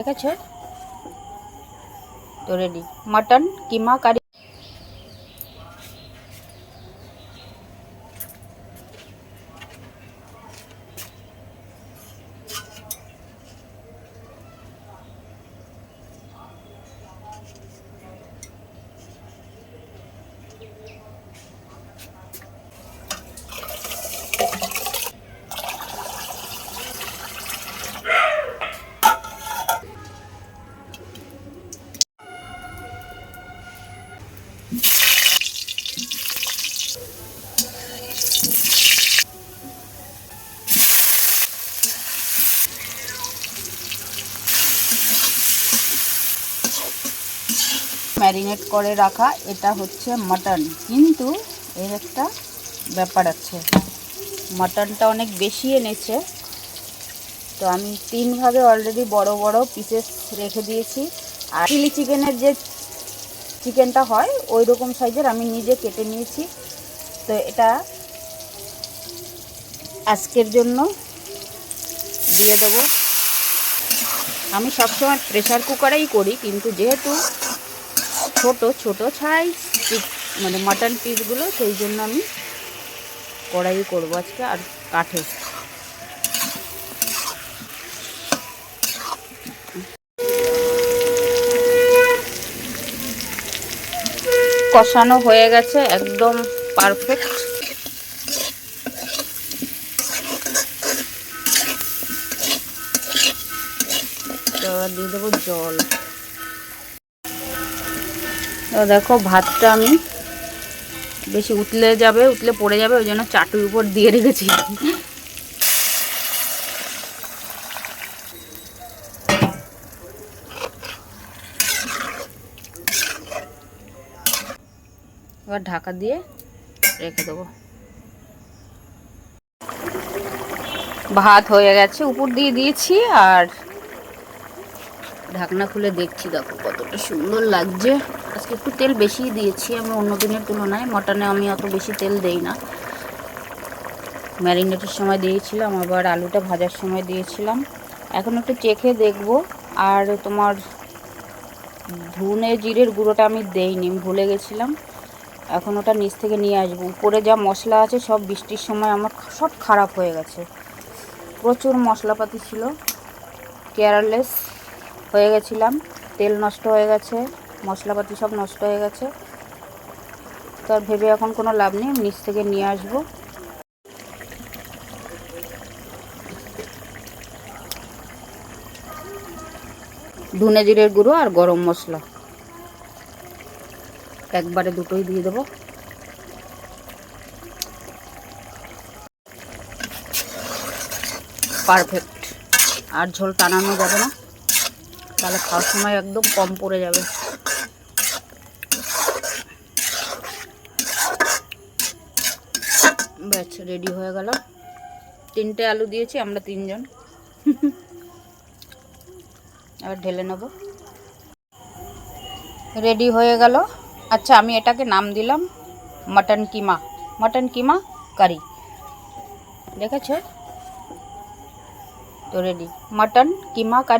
দেখেছ তো ready mutton keema curry marinate করে রাখা, এটা হচ্ছে মাটন কিন্তু এর একটা ব্যাপার আছে মাটনটা অনেক বেশি এনেছে। তো আমি তিন ভাগে অলরেডি বড় বড় পিসেস রেখে দিয়েছি। আর চিলি চিকেনের যে চিকেনটা হয় ওই রকম সাইজের আমি নিজে কেটে নিয়েছি। তো এটা আজকের জন্য দিয়ে দেবো। আমি সবসময় প্রেশার কুকারেই করি, কিন্তু যেহেতু ছোট ছোট সাইজ মানে মাটন পিসগুলো সেই জন্য আমি কড়াই করব আজকে আর কাঠে কষানো হয়ে গেছে একদম পারফেক্ট দিয়ে দেবো জল। তো দেখো ভাতটা আমি বেশি উতলে যাবে, উতলে পড়ে যাবে, ওই জন্য চাটুর উপর দিয়ে রেখেছি। এবার ঢাকা দিয়ে রেখে দেবো। ভাত হয়ে গেছে, উপর দিয়ে দিয়েছি আর ঢাকনা খুলে দেখছি, দেখো কতটা সুন্দর লাগছে। আজকে একটু তেল বেশি দিয়েছি আমি অন্য দিনের তুলনায়। মটনে আমি অত বেশি তেল দেই না। ম্যারিনেটের সময় দিয়েছিলাম, আবার আলুটা ভাজার সময় দিয়েছিলাম। এখন একটু চেখে দেখব। আর তোমার ধুনে জিরের গুঁড়োটা আমি দেইনি ভুলে গেছিলাম। এখন ওটা নিচ থেকে নিয়ে আসব। উপরে যা মশলা আছে, সব বৃষ্টির সময় আমার সব খারাপ হয়ে গেছে। প্রচুর মশলাপাতি ছিল। কেয়ারলেস। হয়ে গেছিলাম। তেল নষ্ট হয়ে গেছে, মশলাপাতি সব নষ্ট হয়ে গেছে। তো আর ভেবে এখন কোনো লাভ নেই, নিচ থেকে নিয়ে আসব। ধনে জিরের গুঁড়ো আর গরম মশলা। একবারে দুটোই দিয়ে দেবো। পারফেক্ট। আর ঝোল টানানো যাবে না। তাহলে খাওয়ার সময় একদম কম পড়ে যাবে। ব্যাস রেডি হয়ে গেল তিনটে আলু দিয়েছি, আমরা তিনজন। এবার ঢেলে নেব। রেডি হয়ে গেল। আচ্ছা আমি এটাকে নাম দিলাম মটন কিমা মটন কিমা কারি দেখেছ? তো রেডি মটন কিমা কারি